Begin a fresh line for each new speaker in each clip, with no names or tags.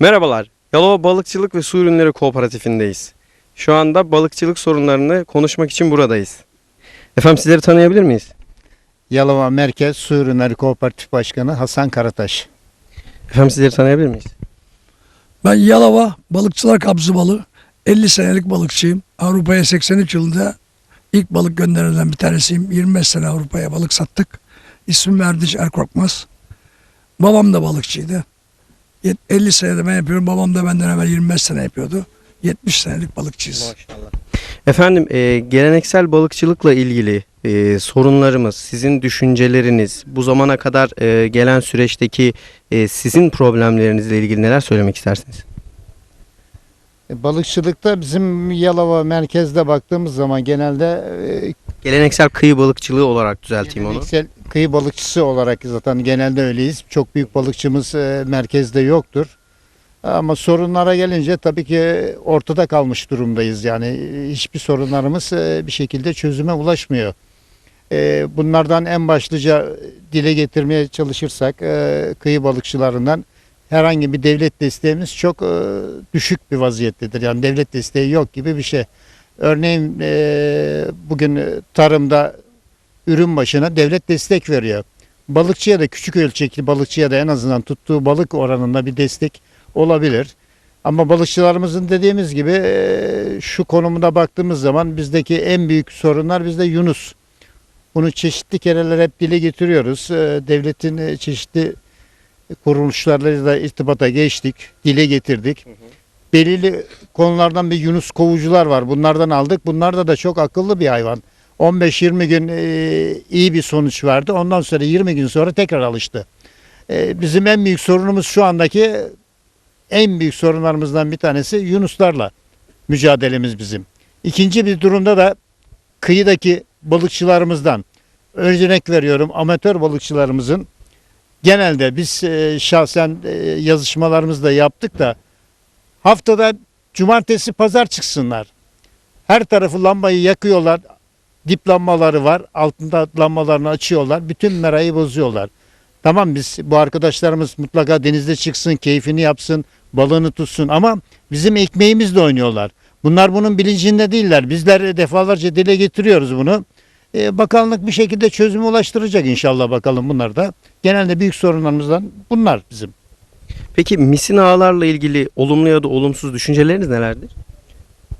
Merhabalar. Yalova Balıkçılık ve Su Ürünleri Kooperatifindeyz. Şu anda balıkçılık sorunlarını konuşmak için buradayız. Efendim sizleri tanıyabilir miyiz?
Yalova Merkez Su Ürünleri Kooperatif Başkanı Hasan Karataş.
Efendim sizleri tanıyabilir miyiz?
Ben Yalova Balıkçılar Kabzı Balı 50 senelik balıkçıyım. Avrupa'ya 83 yılında ilk balık gönderilen bir tanesiyim. 25 sene Avrupa'ya balık sattık. İsmim Erdiç Erkorkmaz. Babam da balıkçıydı. Yet- 50 senede ben yapıyorum. Babam da benden evvel 25 sene yapıyordu. 70 senelik balıkçıyız.
Maşallah. Efendim e, geleneksel balıkçılıkla ilgili e, sorunlarımız, sizin düşünceleriniz, bu zamana kadar e, gelen süreçteki e, sizin problemlerinizle ilgili neler söylemek istersiniz?
E, Balıkçılıkta bizim Yalova merkezde baktığımız zaman genelde e,
Geleneksel kıyı balıkçılığı olarak düzelteyim onu.
geleneksel kıyı balıkçısı olarak zaten genelde öyleyiz. Çok büyük balıkçımız e, merkezde yoktur. Ama sorunlara gelince tabii ki ortada kalmış durumdayız. Yani e, hiçbir sorunlarımız e, bir şekilde çözüme ulaşmıyor. Bunlardan en başlıca dile getirmeye çalışırsak kıyı balıkçılarından herhangi bir devlet desteğimiz çok düşük bir vaziyettedir. Yani devlet desteği yok gibi bir şey. Örneğin e, bugün tarımda ürün başına devlet destek veriyor. Balıkçıya da küçük ölçekli balıkçıya da en azından tuttuğu balık oranında bir destek olabilir. Ama balıkçılarımızın dediğimiz gibi e, şu konumuna baktığımız zaman bizdeki en büyük sorunlar bizde Yunus. Bunu çeşitli kereler hep dile getiriyoruz. E, Devletin e, çeşitli kuruluşlarla da irtibata geçtik, dile getirdik. Belirli konulardan bir Yunus kovucular var. Bunlardan aldık. Bunlar da da çok akıllı bir hayvan. 15-20 gün e, iyi bir sonuç verdi. Ondan sonra 20 gün sonra tekrar alıştı. E, bizim en büyük sorunumuz şu andaki en büyük sorunlarımızdan bir tanesi Yunuslarla mücadelemiz bizim. İkinci bir durumda da kıyıdaki balıkçılarımızdan örnek veriyorum amatör balıkçılarımızın genelde biz e, şahsen e, yazışmalarımızda yaptık da haftada cumartesi pazar çıksınlar. Her tarafı lambayı yakıyorlar. Dip lambaları var. Altında lambalarını açıyorlar. Bütün merayı bozuyorlar. Tamam biz bu arkadaşlarımız mutlaka denizde çıksın, keyfini yapsın, balığını tutsun ama bizim ekmeğimizle oynuyorlar. Bunlar bunun bilincinde değiller. Bizler defalarca dile getiriyoruz bunu. Ee, bakanlık bir şekilde çözüme ulaştıracak inşallah bakalım bunlar da. Genelde büyük sorunlarımızdan bunlar bizim.
Peki misin ağlarla ilgili olumlu ya da olumsuz düşünceleriniz nelerdir?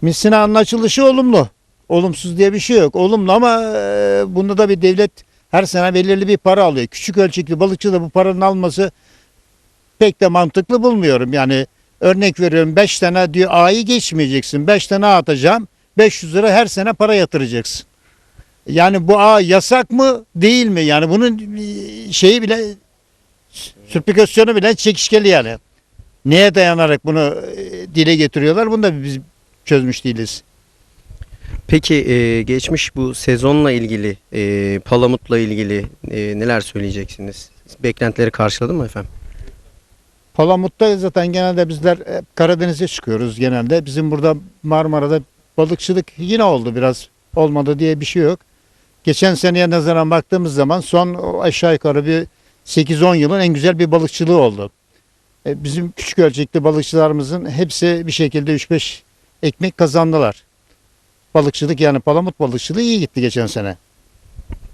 Misina anlaşılışı olumlu. Olumsuz diye bir şey yok. Olumlu ama e, bunda da bir devlet her sene belirli bir para alıyor. Küçük ölçekli balıkçı da bu paranın alması pek de mantıklı bulmuyorum. Yani örnek veriyorum 5 tane diyor A'yı geçmeyeceksin. 5 tane A atacağım. 500 lira her sene para yatıracaksın. Yani bu A yasak mı değil mi? Yani bunun e, şeyi bile sürplikasyonu bile çekişkeli yani. Neye dayanarak bunu e, dile getiriyorlar? Bunu da biz çözmüş değiliz.
Peki e, geçmiş bu sezonla ilgili, e, palamutla ilgili e, neler söyleyeceksiniz? Beklentileri karşıladı mı efendim?
Palamut'ta zaten genelde bizler hep Karadeniz'e çıkıyoruz genelde. Bizim burada Marmara'da balıkçılık yine oldu biraz. Olmadı diye bir şey yok. Geçen seneye nazaran baktığımız zaman son aşağı yukarı bir 8-10 yılın en güzel bir balıkçılığı oldu. E, Bizim küçük ölçekli balıkçılarımızın hepsi bir şekilde 3-5 ekmek kazandılar. Balıkçılık yani palamut balıkçılığı iyi gitti geçen sene.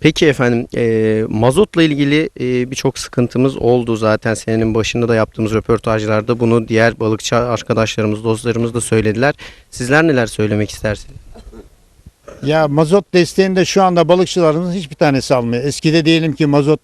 Peki efendim e, mazotla ilgili e, birçok sıkıntımız oldu zaten senenin başında da yaptığımız röportajlarda bunu diğer balıkçı arkadaşlarımız, dostlarımız da söylediler. Sizler neler söylemek istersiniz?
Ya mazot desteğinde şu anda balıkçılarımızın hiçbir tanesi almıyor. Eskide diyelim ki mazot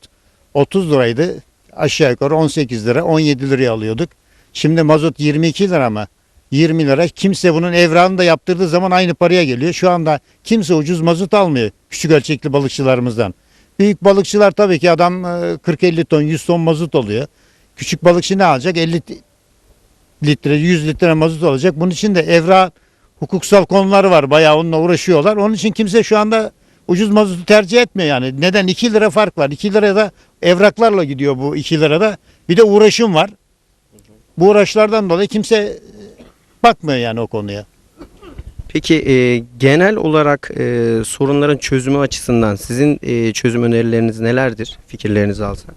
30 liraydı. Aşağı yukarı 18 lira 17 liraya alıyorduk. Şimdi mazot 22 lira mı? 20 lira. Kimse bunun evrağını da yaptırdığı zaman aynı paraya geliyor. Şu anda kimse ucuz mazot almıyor küçük ölçekli balıkçılarımızdan. Büyük balıkçılar tabii ki adam e, 40-50 ton 100 ton mazot alıyor. Küçük balıkçı ne alacak? 50 litre 100 litre mazot alacak. Bunun için de evra hukuksal konuları var. Bayağı onunla uğraşıyorlar. Onun için kimse şu anda ucuz mazotu tercih etmiyor yani. Neden? 2 lira fark var. 2 lirada evraklarla gidiyor bu 2 lirada. Bir de uğraşım var. Bu uğraşlardan dolayı kimse e, bakmıyor yani o konuya.
Peki e, genel olarak e, sorunların çözümü açısından sizin e, çözüm önerileriniz nelerdir? Fikirlerinizi alsak.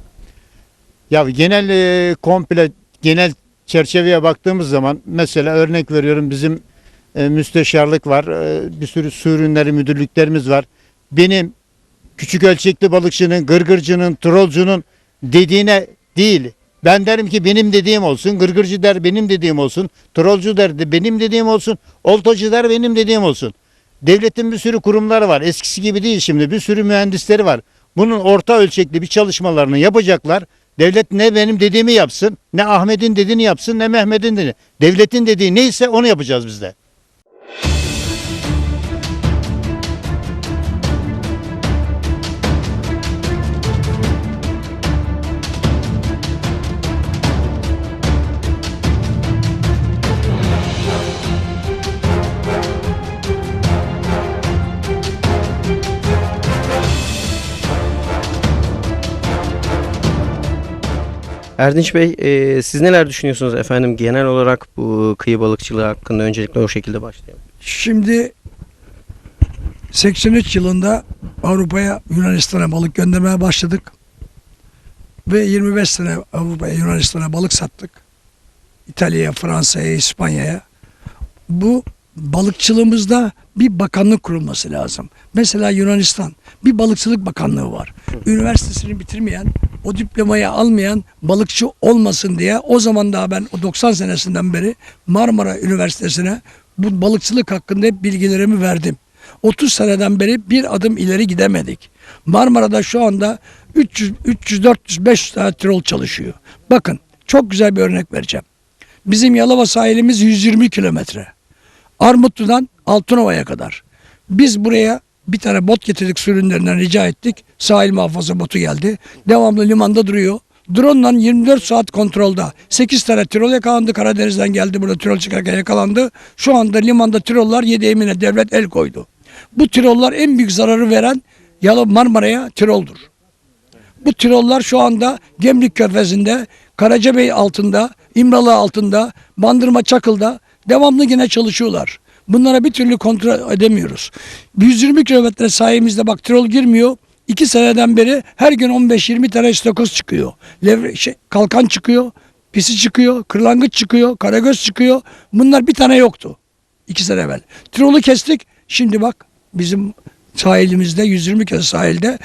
Ya genel e, komple genel çerçeveye baktığımız zaman mesela örnek veriyorum bizim e, müsteşarlık var. e, bir sürü su ürünleri müdürlüklerimiz var. Benim küçük ölçekli balıkçının, gırgırcının, trolcunun dediğine değil. Ben derim ki benim dediğim olsun. Gırgırcı der benim dediğim olsun. Trolcu der de benim dediğim olsun. Oltacı der benim dediğim olsun. Devletin bir sürü kurumları var. Eskisi gibi değil şimdi. Bir sürü mühendisleri var. Bunun orta ölçekli bir çalışmalarını yapacaklar. Devlet ne benim dediğimi yapsın, ne Ahmet'in dediğini yapsın, ne Mehmet'in dediğini. Devletin dediği neyse onu yapacağız biz de.
Erdinç Bey e, siz neler düşünüyorsunuz efendim genel olarak bu kıyı balıkçılığı hakkında öncelikle o şekilde başlayalım.
Şimdi 83 yılında Avrupa'ya Yunanistan'a balık göndermeye başladık. Ve 25 sene Avrupa'ya Yunanistan'a balık sattık. İtalya'ya, Fransa'ya, İspanya'ya. Bu balıkçılığımızda bir bakanlık kurulması lazım. Mesela Yunanistan bir balıkçılık bakanlığı var. Üniversitesini bitirmeyen, o diplomayı almayan balıkçı olmasın diye o zaman daha ben o 90 senesinden beri Marmara Üniversitesi'ne bu balıkçılık hakkında hep bilgilerimi verdim. 30 seneden beri bir adım ileri gidemedik. Marmara'da şu anda 300 300 400 500 tane trol çalışıyor. Bakın çok güzel bir örnek vereceğim. Bizim Yalova sahilimiz 120 kilometre. Armutlu'dan Altınova'ya kadar. Biz buraya bir tane bot getirdik sürünlerinden rica ettik. Sahil muhafaza botu geldi. Devamlı limanda duruyor. Drone'la 24 saat kontrolde. 8 tane trol yakalandı. Karadeniz'den geldi burada trol çıkarken yakalandı. Şu anda limanda trollar yedi emine devlet el koydu. Bu trollar en büyük zararı veren Yalova Marmara'ya troldur. Bu trollar şu anda Gemlik Körfezi'nde, Karacabey altında, İmralı altında, Bandırma Çakıl'da devamlı yine çalışıyorlar. Bunlara bir türlü kontrol edemiyoruz. 120 kilometre sayemizde bak trol girmiyor. 2 seneden beri her gün 15-20 tane istakoz çıkıyor. Levre, şey, kalkan çıkıyor, pisi çıkıyor, kırlangıç çıkıyor, karagöz çıkıyor. Bunlar bir tane yoktu. 2 sene evvel. Trolü kestik. Şimdi bak bizim sahilimizde 120 kez sahilde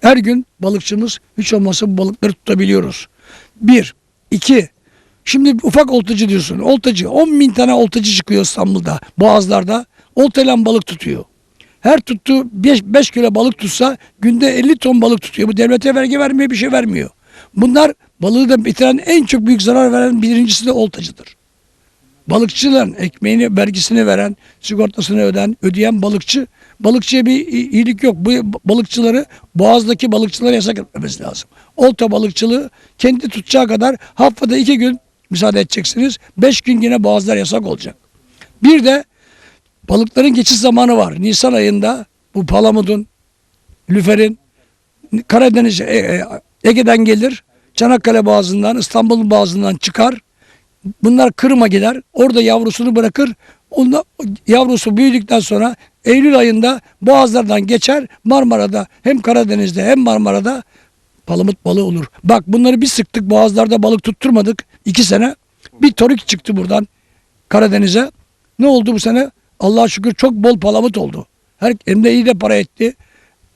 her gün balıkçımız hiç olmazsa bu balıkları tutabiliyoruz. Bir. iki. Şimdi ufak oltacı diyorsun. Oltacı. 10 bin tane oltacı çıkıyor İstanbul'da. Boğazlarda. Oltayla balık tutuyor. Her tuttuğu 5 kilo balık tutsa günde 50 ton balık tutuyor. Bu devlete vergi vermiyor bir şey vermiyor. Bunlar balığı da bitiren en çok büyük zarar veren birincisi de oltacıdır. Balıkçıların ekmeğini, vergisini veren, sigortasını öden, ödeyen balıkçı, balıkçıya bir iyilik yok. Bu balıkçıları, boğazdaki balıkçıları yasak etmemiz lazım. Olta balıkçılığı kendi tutacağı kadar haftada iki gün müsaade edeceksiniz. Beş gün yine boğazlar yasak olacak. Bir de balıkların geçiş zamanı var. Nisan ayında bu palamudun, lüferin, Karadeniz, e, e, Ege'den gelir. Çanakkale boğazından, İstanbul boğazından çıkar. Bunlar Kırım'a gider. Orada yavrusunu bırakır. Onda yavrusu büyüdükten sonra Eylül ayında boğazlardan geçer. Marmara'da hem Karadeniz'de hem Marmara'da palamut balığı olur. Bak bunları bir sıktık boğazlarda balık tutturmadık. iki sene. Bir torik çıktı buradan Karadeniz'e. Ne oldu bu sene? Allah'a şükür çok bol palamut oldu. Her, hem de iyi de para etti.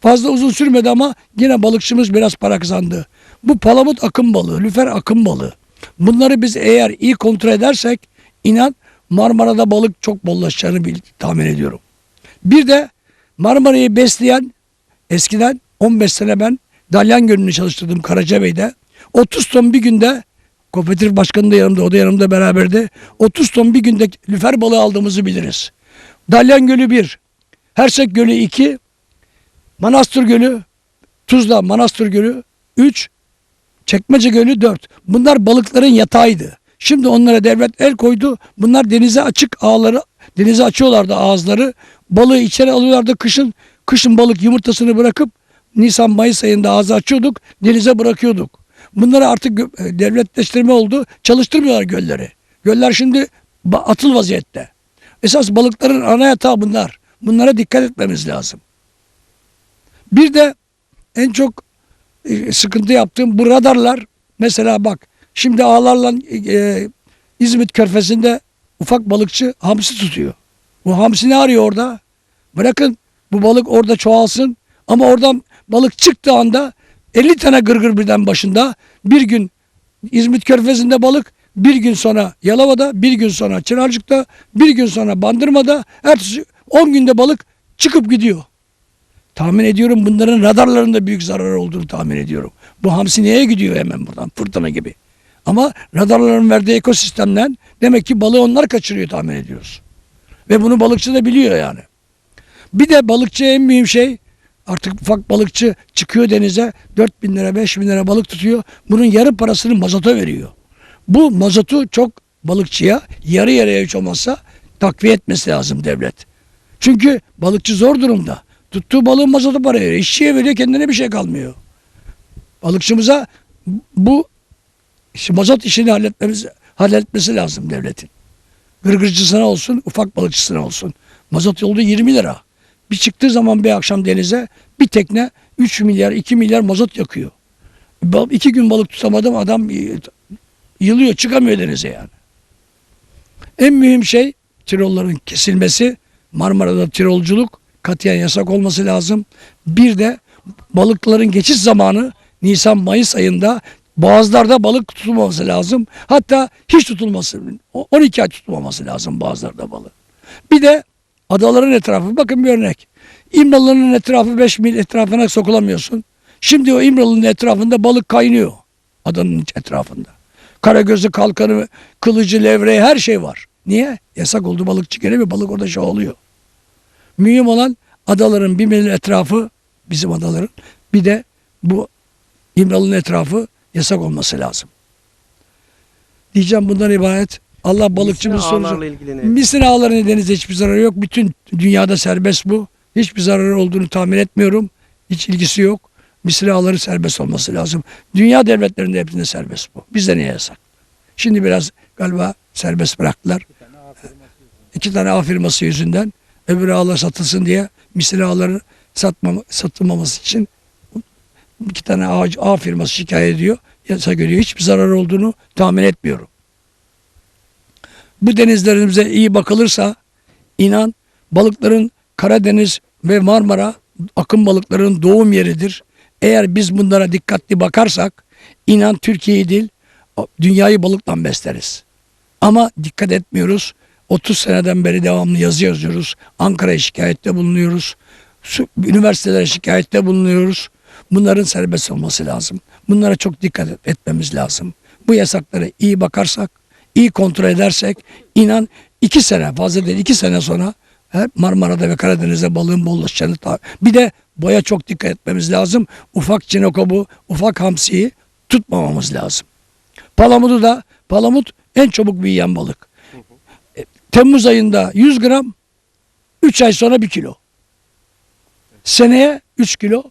Fazla uzun sürmedi ama yine balıkçımız biraz para kazandı. Bu palamut akım balığı, lüfer akım balığı. Bunları biz eğer iyi kontrol edersek inan Marmara'da balık çok bollaşacağını bil, tahmin ediyorum. Bir de Marmara'yı besleyen eskiden 15 sene ben Dalyan Gölü'nü çalıştırdım Karacabey'de. 30 ton bir günde kooperatif başkanı da yanımda o da yanımda beraberdi. 30 ton bir günde lüfer balığı aldığımızı biliriz. Dalyan Gölü 1, Hersek Gölü 2, Manastır Gölü, Tuzla Manastır Gölü 3, Çekmece Gölü 4. Bunlar balıkların yatağıydı. Şimdi onlara devlet el koydu. Bunlar denize açık ağları, denize açıyorlardı ağızları. Balığı içeri alıyorlardı kışın. Kışın balık yumurtasını bırakıp Nisan Mayıs ayında ağzı açıyorduk, denize bırakıyorduk. Bunları artık e, devletleştirme oldu. Çalıştırmıyorlar gölleri. Göller şimdi atıl vaziyette. Esas balıkların ana yatağı bunlar. Bunlara dikkat etmemiz lazım. Bir de en çok e, sıkıntı yaptığım bu radarlar mesela bak şimdi ağlarla e, İzmit Körfezi'nde ufak balıkçı hamsi tutuyor. Bu hamsi ne arıyor orada? Bırakın bu balık orada çoğalsın ama oradan balık çıktığı anda 50 tane gırgır birden başında bir gün İzmit Körfezi'nde balık bir gün sonra Yalova'da bir gün sonra Çınarcık'ta bir gün sonra Bandırma'da ertesi 10 günde balık çıkıp gidiyor. Tahmin ediyorum bunların radarlarında büyük zarar olduğunu tahmin ediyorum. Bu hamsi neye gidiyor hemen buradan fırtına gibi. Ama radarların verdiği ekosistemden demek ki balığı onlar kaçırıyor tahmin ediyoruz. Ve bunu balıkçı da biliyor yani. Bir de balıkçı en mühim şey artık ufak balıkçı çıkıyor denize 4 bin lira 5 bin lira balık tutuyor. Bunun yarı parasını mazota veriyor. Bu mazotu çok balıkçıya yarı yarıya hiç olmazsa takviye etmesi lazım devlet. Çünkü balıkçı zor durumda. Tuttuğu balığın mazotu para veriyor. İşçiye veriyor kendine bir şey kalmıyor. Balıkçımıza bu mazot işini halletmemiz, halletmesi lazım devletin. Gırgırcısına olsun, ufak balıkçısına olsun. Mazot yolda 20 lira. Bir çıktığı zaman bir akşam denize bir tekne 3 milyar 2 milyar mazot yakıyor. İki gün balık tutamadım adam yılıyor çıkamıyor denize yani. En mühim şey tirolların kesilmesi. Marmara'da tirolculuk katiyen yasak olması lazım. Bir de balıkların geçiş zamanı Nisan-Mayıs ayında boğazlarda balık tutulmaması lazım. Hatta hiç tutulması, o- 12 ay tutulmaması lazım boğazlarda balık. Bir de adaların etrafı, bakın bir örnek. İmralı'nın etrafı 5 mil etrafına sokulamıyorsun. Şimdi o İmralı'nın etrafında balık kaynıyor. Adanın etrafında. Karagözü, kalkanı, kılıcı, levreği her şey var. Niye? Yasak oldu balıkçı ve balık orada çoğalıyor. Mühim olan adaların bir mil etrafı bizim adaların bir de bu İmralı'nın etrafı yasak olması lazım. Diyeceğim bundan ibaret. Allah balıkçımız sonucu. Misina ağlarının denizde hiçbir zararı yok. Bütün dünyada serbest bu. Hiçbir zararı olduğunu tahmin etmiyorum. Hiç ilgisi yok. Misina ağları serbest olması lazım. Dünya devletlerinde hepsinde serbest bu. Bizde niye yasak? Şimdi biraz galiba serbest bıraktılar. İki tane ağ firması yüzünden öbür ağlar satılsın diye misina ağları satmama, satılmaması için iki tane ağ, ağ firması şikayet ediyor. Yasak ediyor. Hiçbir zarar olduğunu tahmin etmiyorum bu denizlerimize iyi bakılırsa inan balıkların Karadeniz ve Marmara akın balıkların doğum yeridir. Eğer biz bunlara dikkatli bakarsak inan Türkiye'yi değil dünyayı balıkla besleriz. Ama dikkat etmiyoruz. 30 seneden beri devamlı yazı yazıyoruz. Ankara'ya şikayette bulunuyoruz. Üniversitelere şikayette bulunuyoruz. Bunların serbest olması lazım. Bunlara çok dikkat et- etmemiz lazım. Bu yasaklara iyi bakarsak, iyi kontrol edersek inan iki sene fazla değil iki sene sonra he, Marmara'da ve Karadeniz'de balığın bollaşacağını bir de boya çok dikkat etmemiz lazım. Ufak çinokobu, ufak hamsiyi tutmamamız lazım. Palamudu da palamut en çabuk büyüyen balık. E, Temmuz ayında 100 gram 3 ay sonra 1 kilo. Seneye 3 kilo.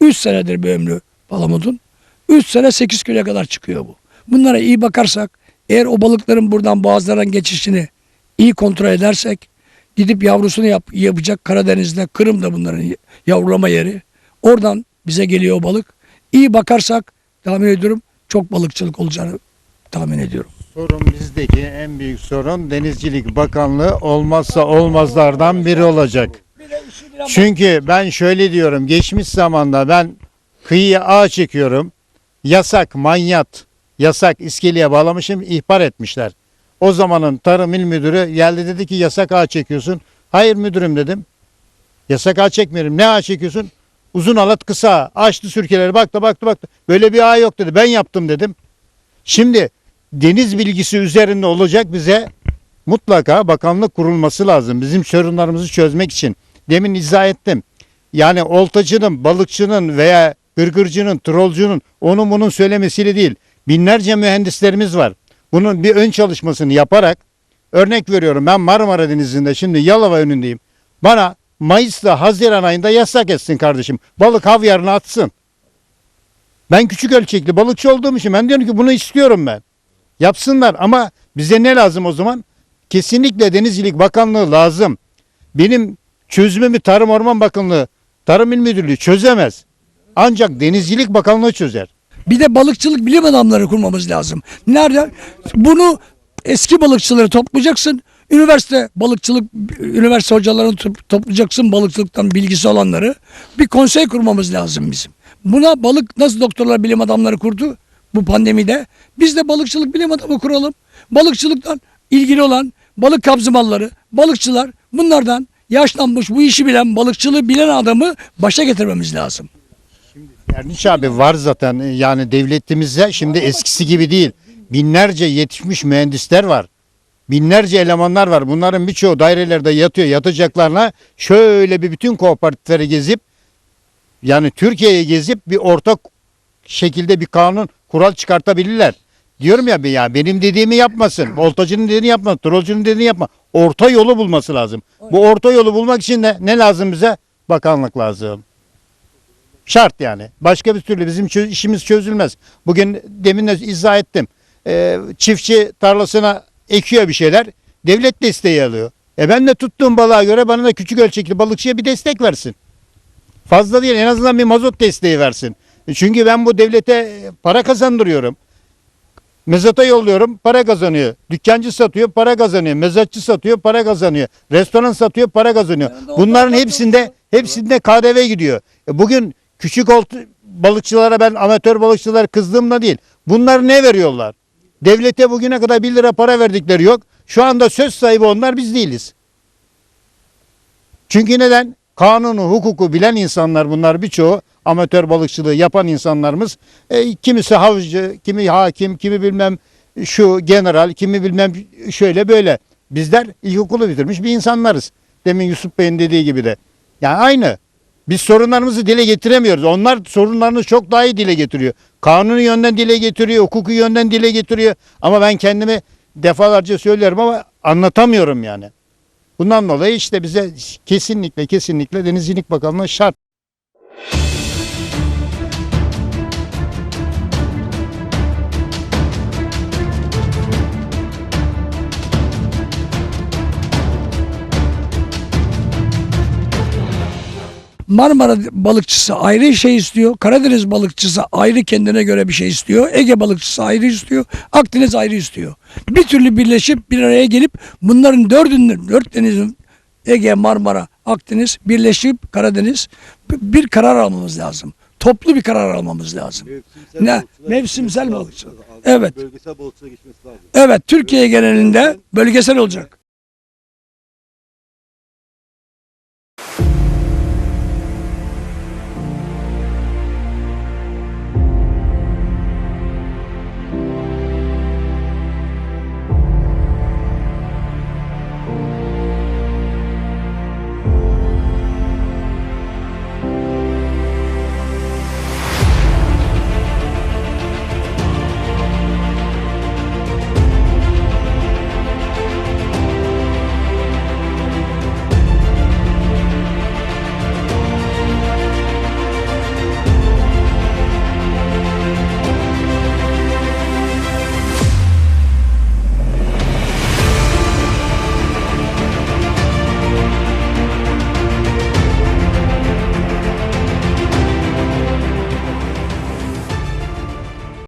3 senedir bir ömrü palamudun. 3 sene 8 kiloya kadar çıkıyor bu. Bunlara iyi bakarsak eğer o balıkların buradan boğazlardan geçişini iyi kontrol edersek gidip yavrusunu yap, yapacak Karadeniz'de Kırım'da bunların yavrulama yeri. Oradan bize geliyor o balık. İyi bakarsak tahmin ediyorum çok balıkçılık olacağını tahmin ediyorum.
Sorun bizdeki en büyük sorun Denizcilik Bakanlığı olmazsa olmazlardan biri olacak. Çünkü ben şöyle diyorum geçmiş zamanda ben kıyıya ağ çekiyorum. Yasak manyat, yasak iskeleye bağlamışım ihbar etmişler. O zamanın tarım il müdürü geldi dedi ki yasak ağ çekiyorsun. Hayır müdürüm dedim. Yasak ağ çekmiyorum. Ne ağ çekiyorsun? Uzun alat kısa. Açtı sürkeleri baktı baktı baktı. Böyle bir ağ yok dedi. Ben yaptım dedim. Şimdi deniz bilgisi üzerinde olacak bize mutlaka bakanlık kurulması lazım. Bizim sorunlarımızı çözmek için. Demin izah ettim. Yani oltacının, balıkçının veya gırgırcının, trolcunun onun bunun söylemesiyle değil. Binlerce mühendislerimiz var. Bunun bir ön çalışmasını yaparak örnek veriyorum ben Marmara Denizi'nde şimdi Yalova önündeyim. Bana Mayıs'ta Haziran ayında yasak etsin kardeşim. Balık havyarını atsın. Ben küçük ölçekli balıkçı olduğum için ben diyorum ki bunu istiyorum ben. Yapsınlar ama bize ne lazım o zaman? Kesinlikle Denizcilik Bakanlığı lazım. Benim çözümümü Tarım Orman Bakanlığı, Tarım İl Müdürlüğü çözemez. Ancak Denizcilik Bakanlığı çözer.
Bir de balıkçılık bilim adamları kurmamız lazım. Nerede? Bunu eski balıkçıları toplayacaksın. Üniversite balıkçılık, üniversite hocalarını to- toplayacaksın balıkçılıktan bilgisi olanları. Bir konsey kurmamız lazım bizim. Buna balık nasıl doktorlar bilim adamları kurdu bu pandemide. Biz de balıkçılık bilim adamı kuralım. Balıkçılıktan ilgili olan balık kabzımalları, balıkçılar bunlardan yaşlanmış bu işi bilen balıkçılığı bilen adamı başa getirmemiz lazım.
Erdinç abi var zaten yani devletimizde şimdi eskisi gibi değil. Binlerce yetişmiş mühendisler var. Binlerce elemanlar var. Bunların birçoğu dairelerde yatıyor. Yatacaklarına şöyle bir bütün kooperatifleri gezip yani Türkiye'yi gezip bir ortak şekilde bir kanun kural çıkartabilirler. Diyorum ya ya benim dediğimi yapmasın. Voltacının dediğini yapma. Trolcunun dediğini yapma. Orta yolu bulması lazım. Bu orta yolu bulmak için de ne lazım bize? Bakanlık lazım. Şart yani. Başka bir türlü bizim çö- işimiz çözülmez. Bugün demin de izah ettim. Ee, çiftçi tarlasına ekiyor bir şeyler. Devlet desteği alıyor. E ben de tuttuğum balığa göre bana da küçük ölçekli balıkçıya bir destek versin. Fazla değil en azından bir mazot desteği versin. E Çünkü ben bu devlete e, para kazandırıyorum. Mezata yolluyorum para kazanıyor. Dükkancı satıyor para kazanıyor. Mezatçı satıyor para kazanıyor. Restoran satıyor para kazanıyor. Bunların hepsinde hepsinde KDV gidiyor. E bugün küçük balıkçılara ben amatör balıkçılara kızdığımda değil. Bunlar ne veriyorlar? Devlete bugüne kadar 1 lira para verdikleri yok. Şu anda söz sahibi onlar biz değiliz. Çünkü neden? Kanunu, hukuku bilen insanlar bunlar birçoğu amatör balıkçılığı yapan insanlarımız. E, kimisi havcı, kimi hakim, kimi bilmem şu general, kimi bilmem şöyle böyle. Bizler ilkokulu bitirmiş bir insanlarız. Demin Yusuf Bey'in dediği gibi de. Yani aynı. Biz sorunlarımızı dile getiremiyoruz. Onlar sorunlarını çok daha iyi dile getiriyor. Kanuni yönden dile getiriyor, hukuki yönden dile getiriyor. Ama ben kendimi defalarca söylüyorum ama anlatamıyorum yani. Bundan dolayı işte bize kesinlikle kesinlikle Denizcilik Bakanlığı şart.
Marmara balıkçısı ayrı şey istiyor. Karadeniz balıkçısı ayrı kendine göre bir şey istiyor. Ege balıkçısı ayrı istiyor. Akdeniz ayrı istiyor. Bir türlü birleşip bir araya gelip bunların dördünün, dört denizin Ege, Marmara, Akdeniz birleşip Karadeniz bir karar almamız lazım. Toplu bir karar almamız lazım.
Mevsimsel
Ne? Mevsimsel balıkçılık. Evet.
Bölgesel balıkçılığa geçmesi lazım.
Evet Türkiye genelinde bölgesel olacak.